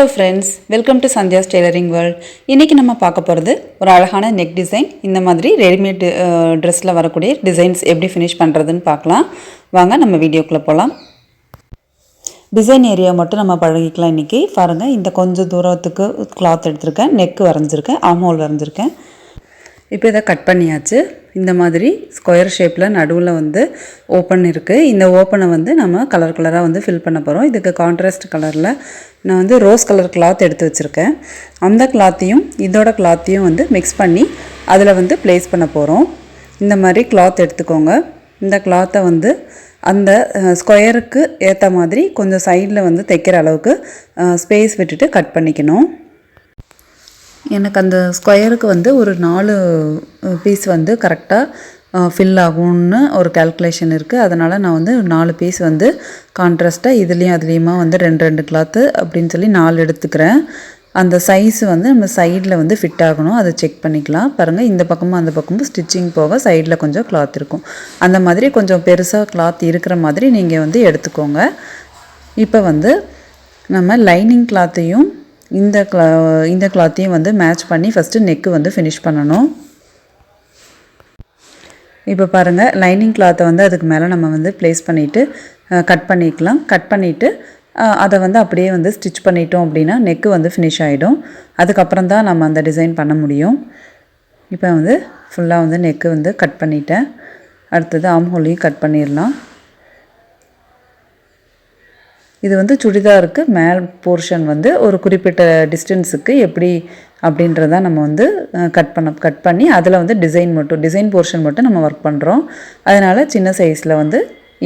Hello friends welcome to Sandhya's tailoring world இன்றைக்கி நம்ம பார்க்க போகிறது ஒரு அழகான நெக் டிசைன் இந்த மாதிரி ரெடிமேட் ட்ரெஸ்ஸில் வரக்கூடிய டிசைன்ஸ் எப்படி ஃபினிஷ் பண்ணுறதுன்னு பார்க்கலாம். வாங்க நம்ம வீடியோக்குள்ளே போகலாம் டிசைன் ஏரியா மட்டும் நம்ம பழகிக்கலாம் இன்றைக்கி பாருங்கள் இந்த கொஞ்சம் தூரத்துக்கு கிளாத் எடுத்திருக்கேன் நெக்கு வரைஞ்சிருக்கேன் ஆமோல் வரைஞ்சிருக்கேன். இப்போ இதை கட் பண்ணியாச்சு. இந்த மாதிரி ஸ்கொயர் ஷேப்பில் நடுவில் வந்து ஓப்பன் இருக்குது இந்த ஓப்பனை வந்து நம்ம கலர் கலராக வந்து ஃபில் பண்ண போகிறோம் இதுக்கு கான்ட்ராஸ்ட் கலரில் நான் வந்து ரோஸ் கலர் கிளாத் எடுத்து வச்சுருக்கேன். அந்த கிளாத்தையும் இதோட கிளாத்தையும் வந்து மிக்ஸ் பண்ணி அதில் வந்து ப்ளேஸ் பண்ண போகிறோம் இந்த மாதிரி கிளாத் எடுத்துக்கோங்க. இந்த கிளாத்தை வந்து அந்த ஸ்கொயருக்கு ஏற்ற மாதிரி கொஞ்சம் சைடில் வந்து தைக்கிற அளவுக்கு ஸ்பேஸ் விட்டுட்டு கட் பண்ணிக்கணும். எனக்கு அந்த ஸ்கொயருக்கு வந்து ஒரு நாலு பீஸ் வந்து கரெக்டாக ஃபில் ஆகும்னு ஒரு கேல்குலேஷன் இருக்குது அதனால் நான் வந்து நாலு பீஸ் வந்து கான்ட்ராஸ்ட்டாக இதுலேயும் அதுலேயுமா வந்து ரெண்டு ரெண்டு கிளாத்து அப்படின்னு சொல்லி நாலு எடுத்துக்கிறேன். அந்த சைஸ் வந்து நம்ம சைடில் வந்து ஃபிட் ஆகணும். அதை செக் பண்ணிக்கலாம். பாருங்கள் இந்த பக்கமும் அந்த பக்கமும் ஸ்டிச்சிங் போக சைடில் கொஞ்சம் கிளாத் இருக்கும். அந்த மாதிரி கொஞ்சம் பெருசாக கிளாத் இருக்கிற மாதிரி நீங்கள் வந்து எடுத்துக்கோங்க. இப்போ வந்து நம்ம லைனிங் கிளாத்தையும் இந்த கிளா இந்த கிளாத்தையும் வந்து மேட்ச் பண்ணி ஃபஸ்ட்டு நெக்கு வந்து ஃபினிஷ் பண்ணணும். இப்போ பாருங்கள் லைனிங் கிளாத்தை வந்து அதுக்கு மேலே நம்ம வந்து ப்ளேஸ் பண்ணிவிட்டு கட் பண்ணிக்கலாம். கட் பண்ணிவிட்டு அதை வந்து அப்படியே வந்து ஸ்டிச் பண்ணிட்டோம் அப்படின்னா நெக்கு வந்து ஃபினிஷ் ஆகிடும் அதுக்கப்புறம் தான் நம்ம அந்த டிசைன் பண்ண முடியும். இப்போ வந்து ஃபுல்லாக வந்து நெக்கு வந்து கட் பண்ணிட்டேன். அடுத்தது ஆம்ஹோலையும் கட் பண்ணிடலாம். இது வந்து சுடிதாருக்கு மேல் போர்ஷன் வந்து ஒரு குறிப்பிட்ட டிஸ்டன்ஸுக்கு எப்படி அப்படின்றத நம்ம வந்து கட் பண்ண கட் பண்ணி அதில் வந்து டிசைன் மட்டும் டிசைன் போர்ஷன் மட்டும் நம்ம ஒர்க் பண்ணுறோம் அதனால் சின்ன சைஸில் வந்து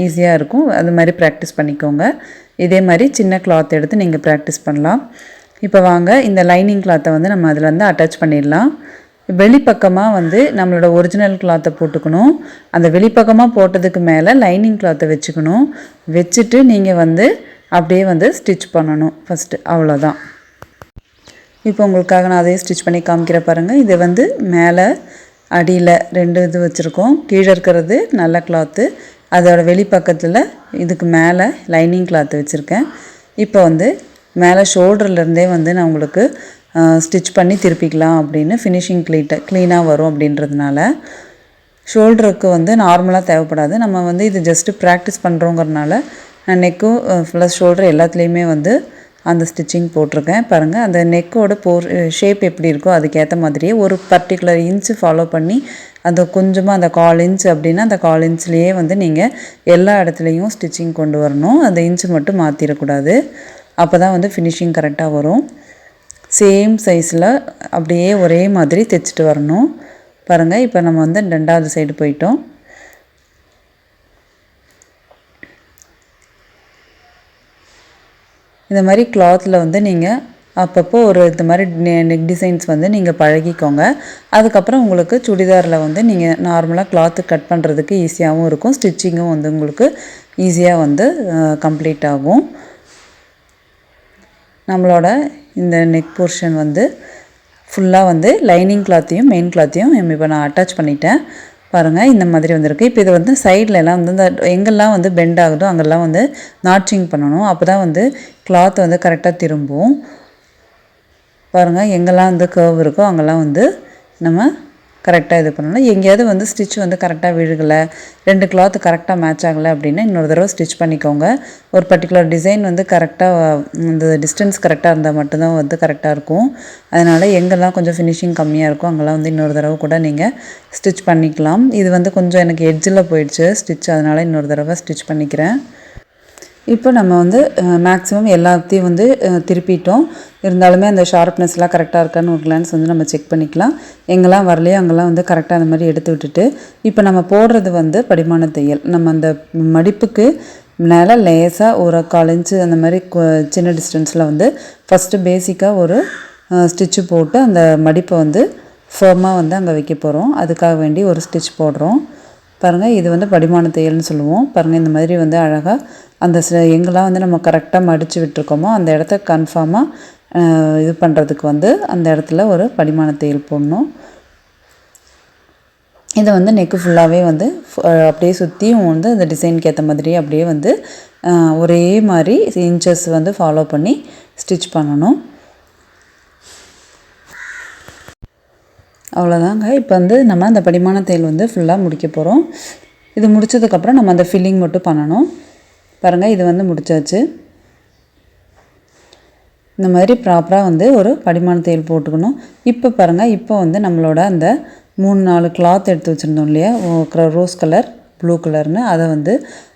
ஈஸியாக இருக்கும். அது மாதிரி ப்ராக்டிஸ் பண்ணிக்கோங்க. இதே மாதிரி சின்ன கிளாத் எடுத்து நீங்கள் ப்ராக்டிஸ் பண்ணலாம். இப்போ வாங்க இந்த லைனிங் கிளாத்தை வந்து நம்ம அதில் வந்து அட்டாச் பண்ணிடலாம். வெளிப்பக்கமாக வந்து நம்மளோட ஒரிஜினல் கிளாத்தை போட்டுக்கணும். அந்த வெளிப்பக்கமாக போட்டதுக்கு மேலே லைனிங் கிளாத்தை வச்சுக்கணும். வச்சுட்டு நீங்கள் வந்து அப்படியே வந்து ஸ்டிச் பண்ணணும் ஃபஸ்ட்டு அவ்வளோதான் இப்போ உங்களுக்காக நான் அதையும் ஸ்டிச் பண்ணி காமிக்கிற பாருங்கள் இது வந்து மேலே அடியில் ரெண்டு இது வச்சுருக்கோம். கீழே இருக்கிறது நல்ல கிளாத்து அதோடய வெளிப்பக்கத்தில் இதுக்கு மேலே லைனிங் கிளாத்து வச்சுருக்கேன். இப்போ வந்து மேலே ஷோல்டர்லேருந்தே வந்து நான் உங்களுக்கு ஸ்டிச் பண்ணி திருப்பிக்கலாம் அப்படின்னு ஃபினிஷிங் க்ளீட்டை க்ளீனாக வரும் அப்படின்றதுனால. ஷோல்டருக்கு வந்து நார்மலாக தேவைப்படாது. நம்ம வந்து இது ஜஸ்ட்டு ப்ராக்டிஸ் பண்ணுறோங்கிறனால நான் நெக்கும் ப்ளஸ் ஷோல்டர் எல்லாத்துலேயுமே வந்து அந்த ஸ்டிச்சிங் போட்டிருக்கேன். பாருங்கள் அந்த நெக்கோட போர் ஷேப் எப்படி இருக்கோ அதுக்கேற்ற மாதிரியே ஒரு பர்டிகுலர் இன்ச்சு ஃபாலோ பண்ணி அந்த கொஞ்சமாக அந்த கால் இன்ச் அப்படின்னா அந்த கால் இன்ச்லேயே வந்து நீங்கள் எல்லா இடத்துலையும் ஸ்டிச்சிங் கொண்டு வரணும். அந்த இன்ச்சு மட்டும் மாற்றிடக்கூடாது அப்போ தான் வந்து ஃபினிஷிங் கரெக்டாக வரும். சேம் சைஸில் அப்படியே ஒரே மாதிரி தைச்சிட்டு வரணும். பாருங்கள் இப்போ நம்ம வந்து ரெண்டாவது சைடு போயிட்டோம். இந்த மாதிரி கிளாத்தில் வந்து நீங்கள் அப்பப்போ ஒரு இந்த மாதிரி நெக் டிசைன்ஸ் வந்து நீங்கள் பழகிக்கோங்க. அதுக்கப்புறம் உங்களுக்கு சுடிதாரில் வந்து நீங்கள் நார்மலாக கிளாத்து கட் பண்ணுறதுக்கு ஈஸியாகவும் இருக்கும். ஸ்டிச்சிங்கும் வந்து உங்களுக்கு ஈஸியாக வந்து கம்ப்ளீட் ஆகும். நம்மளோட இந்த நெக் போர்ஷன் வந்து ஃபுல்லாக வந்து லைனிங் கிளாத்தையும் மெயின் கிளாத்தையும் இப்போ நான் அட்டாச் பண்ணிட்டேன். பாருங்கள் இந்த மாதிரி வந்திருக்கு. இப்போ இது வந்து சைடில் எல்லாம் வந்து இந்த எங்கெல்லாம் வந்து பெண்ட் ஆகுதோ அங்கெல்லாம் வந்து நாட்சிங் பண்ணணும். அப்போ தான் வந்து கிளாத் வந்து கரெக்டாக திரும்பும். பாருங்கள் எங்கெல்லாம் வந்து கர்வ் இருக்கோ அங்கெல்லாம் வந்து நம்ம கரெக்டாக இது பண்ணணும் எங்கேயாவது வந்து ஸ்டிச் வந்து கரெக்டாக விழுகலை ரெண்டு கிளாத் கரெக்டாக மேட்ச் ஆகலை அப்படின்னா இன்னொரு தடவை ஸ்டிச் பண்ணிக்கோங்க. ஒரு பர்டிகுலர் டிசைன் வந்து கரெக்டாக இந்த டிஸ்டன்ஸ் கரெக்டாக இருந்தால் மட்டும்தான் வந்து கரெக்டாக இருக்கும். அதனால் எங்கெல்லாம் கொஞ்சம் ஃபினிஷிங் கம்மியாக இருக்கும் அங்கெல்லாம் வந்து இன்னொரு தடவை கூட நீங்கள் ஸ்டிச் பண்ணிக்கலாம். இது வந்து கொஞ்சம் எனக்கு எட்ஜில் போயிடுச்சு ஸ்டிச் அதனால் இன்னொரு தடவை ஸ்டிச் பண்ணிக்கிறேன். இப்போ நம்ம வந்து மேக்ஸிமம் எல்லாத்தையும் வந்து திருப்பிட்டோம். இருந்தாலுமே அந்த ஷார்ப்னஸ்லாம் கரெக்டாக இருக்கான்னு ஒரு கிளான்ஸ் வந்து நம்ம செக் பண்ணிக்கலாம். எங்கெல்லாம் வரலையோ அங்கெல்லாம் வந்து கரெக்டாக அந்த மாதிரி எடுத்து விட்டுட்டு இப்போ நம்ம போடுறது வந்து படிமான தையல். நம்ம அந்த மடிப்புக்கு மேலே லேசாக ஒரு கால் இன்ச்சு அந்த மாதிரி சின்ன டிஸ்டன்ஸில் வந்து ஃபஸ்ட்டு பேசிக்காக ஒரு ஸ்டிச்சு போட்டு அந்த மடிப்பை வந்து ஃபர்மாக வந்து அங்கே வைக்க போகிறோம் அதுக்காக வேண்டி ஒரு ஸ்டிச் போடுறோம். பாருங்கள் இது வந்து படிமான தையல்னு சொல்லுவோம். பாருங்கள் இந்த மாதிரி வந்து அழகாக அந்த எங்கெல்லாம் வந்து நம்ம கரெக்டாக மடித்து விட்டுருக்கோமோ அந்த இடத்த கன்ஃபார்மாக இது பண்ணுறதுக்கு வந்து அந்த இடத்துல ஒரு படிமான தையல் போடணும். இதை வந்து நெக்கு ஃபுல்லாகவே வந்து அப்படியே சுற்றியும் வந்து அந்த டிசைனுக்கு ஏற்ற மாதிரி அப்படியே வந்து ஒரே மாதிரி இன்ச்சஸ் வந்து ஃபாலோ பண்ணி ஸ்டிச் பண்ணணும். அவ்வளோதாங்க. இப்போ வந்து நம்ம அந்த படிமான தேல் வந்து ஃபுல்லாக முடிக்க போகிறோம் இது முடிச்சதுக்கப்புறம் நம்ம அந்த ஃபில்லிங் மட்டும் பண்ணணும். பாருங்கள் இது வந்து முடிச்சாச்சு. இந்த மாதிரி ப்ராப்பராக வந்து ஒரு படிமான தேல் போட்டுக்கணும். இப்போ பாருங்கள் இப்போ வந்து நம்மளோட அந்த மூணு நாலு கிளாத் எடுத்து வச்சுருந்தோம் இல்லையா? ரோஸ் கலர் ப்ளூ கலர்னு அதை வந்து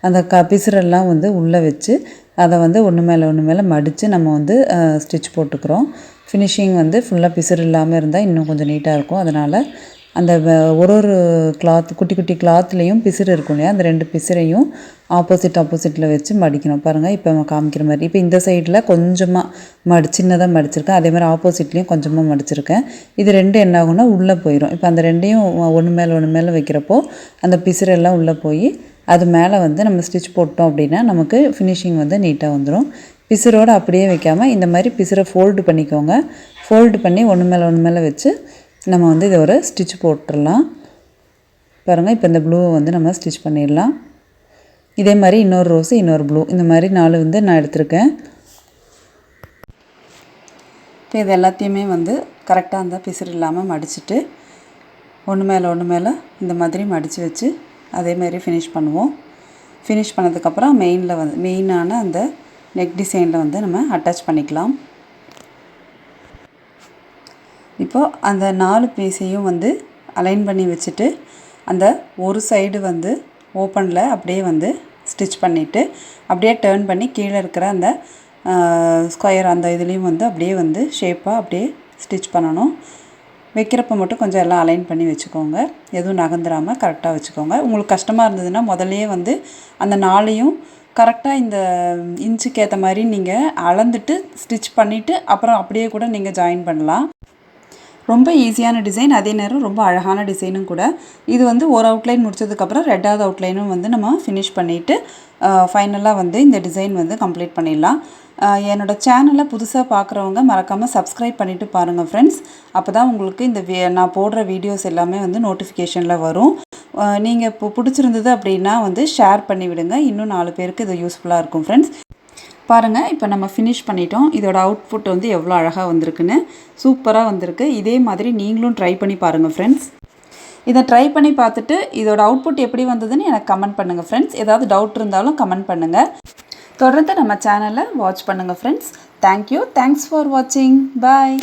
அந்த க பிசுரெல்லாம் வந்து உள்ளே வச்சு அதை வந்து ஒன்று மேலே ஒன்று மேலே மடித்து நம்ம வந்து ஸ்டிச் போட்டுக்கிறோம். ஃபினிஷிங் வந்து ஃபுல்லாக பிசுறு இல்லாமல் இருந்தால் இன்னும் கொஞ்சம் நீட்டாக இருக்கும். அதனால் அந்த வ- ஒரு ஒரு கிளாத் குட்டி குட்டி கிளாத்லேயும் பிசுறு இருக்கும் இல்லையா? அந்த ரெண்டு பிசுறையும் ஆப்போசிட் ஆப்போசிட்டில் வச்சு மடிக்கணும். பாருங்கள் இப்போ நம்ம காமிக்கிற மாதிரி. இப்போ இந்த சைடில் கொஞ்சமாக மடி சின்னதாக மடிச்சிருக்கேன். அதே மாதிரி ஆப்போசிட்லேயும் கொஞ்சமாக மடிச்சிருக்கேன். இது ரெண்டு என்ன ஆகும்னா உள்ளே போயிடும் இப்போ அந்த ரெண்டையும் ஒன்று மேலே ஒன்று மேலே வைக்கிறப்போ அந்த பிசுறு உள்ளே போய் அது மேலே வந்து நம்ம ஸ்டிச் போட்டோம் அப்படின்னா நமக்கு ஃபினிஷிங் வந்து நீட்டாக வந்துடும் பிசுரோடு அப்படியே வைக்காமல் இந்த மாதிரி பிசுரை ஃபோல்டு பண்ணிக்கோங்க. ஃபோல்டு பண்ணி ஒன்று மேலே ஒன்று மேலே வச்சு நம்ம வந்து இதை ஒரு ஸ்டிச் போட்டுடலாம். பாருங்கள் இப்போ இந்த ப்ளூவை வந்து நம்ம ஸ்டிச் பண்ணிடலாம். இதே மாதிரி இன்னொரு ரோஸு இன்னொரு ப்ளூ இந்த மாதிரி நாலு வந்து நான் எடுத்திருக்கேன். இப்போ இது எல்லாத்தையுமே வந்து கரெக்டாக அந்த பிசுறு இல்லாமல் மடிச்சுட்டு ஒன்று மேலே ஒன்று மேலே இந்த மாதிரி மடித்து வச்சு அதே மாதிரி ஃபினிஷ் பண்ணுவோம். ஃபினிஷ் பண்ணதுக்கப்புறம் மெயினில் வந்து மெயினான அந்த நெக் டிசைனில் வந்து நம்ம அட்டாச் பண்ணிக்கலாம். இப்போது அந்த நாலு பீஸையும் வந்து அலைன் பண்ணி வச்சுட்டு அந்த ஒரு சைடு வந்து ஓப்பனில் அப்படியே வந்து ஸ்டிச் பண்ணிவிட்டு அப்படியே டேர்ன் பண்ணி கீழே இருக்கிற அந்த ஸ்கொயர் அந்த இதுலேயும் வந்து அப்படியே வந்து ஷேப்பாக அப்படியே ஸ்டிச் பண்ணணும். வைக்கிறப்ப மட்டும் கொஞ்சம் எல்லாம் அலைன் பண்ணி வச்சுக்கோங்க. எதுவும் நகர்ந்துடாமல் கரெக்டாக வச்சுக்கோங்க. உங்களுக்கு கஷ்டமாக இருந்ததுன்னா முதல்லயே வந்து அந்த நாளையும் கரெக்டாக இந்த இன்ச்சுக்கு ஏற்ற மாதிரி நீங்கள் அளந்துட்டு ஸ்டிச் பண்ணிவிட்டு அப்புறம் அப்படியே கூட நீங்கள் ஜாயின் பண்ணலாம். ரொம்ப ஈஸியான டிசைன் அதே நேரம் ரொம்ப அழகான டிசைனும் கூட. இது வந்து ஒரு அவுட்லைன் முடிச்சதுக்கப்புறம் ரெண்டாவது அவுட்லைனும் வந்து நம்ம ஃபினிஷ் பண்ணிவிட்டு ஃபைனலாக வந்து இந்த டிசைன் வந்து கம்ப்ளீட் பண்ணிடலாம். என்னோடய சேனலை புதுசாக பார்க்குறவங்க மறக்காமல் சப்ஸ்கிரைப் பண்ணிவிட்டு பாருங்கள் ஃப்ரெண்ட்ஸ் அப்போ தான் உங்களுக்கு இந்த நான் போடுற வீடியோஸ் எல்லாமே வந்து நோட்டிஃபிகேஷனில் வரும். நீங்கள் இப்போ பிடிச்சிருந்தது அப்படின்னா வந்து ஷேர் பண்ணிவிடுங்க. இன்னும் நாலு பேருக்கு இது யூஸ்ஃபுல்லாக இருக்கும் ஃப்ரெண்ட்ஸ் பாருங்கள் இப்போ நம்ம ஃபினிஷ் பண்ணிட்டோம். இதோட அவுட்புட் வந்து எவ்வளோ அழகாக வந்திருக்குன்னு. சூப்பராக வந்திருக்கு. இதே மாதிரி நீங்களும் ட்ரை பண்ணி பாருங்கள் ஃப்ரெண்ட்ஸ் இதை ட்ரை பண்ணி பார்த்துட்டு இதோட அவுட்புட் எப்படி வந்ததுன்னு எனக்கு கமெண்ட் பண்ணுங்கள் ஃப்ரெண்ட்ஸ் ஏதாவது டவுட் இருந்தாலும் கமெண்ட் பண்ணுங்கள் தொடர்ந்து நம்ம சேனலை வாட்ச் பண்ணுங்கள் ஃப்ரெண்ட்ஸ் தேங்க்யூ தேங்க்ஸ் ஃபார் வாட்சிங் பாய்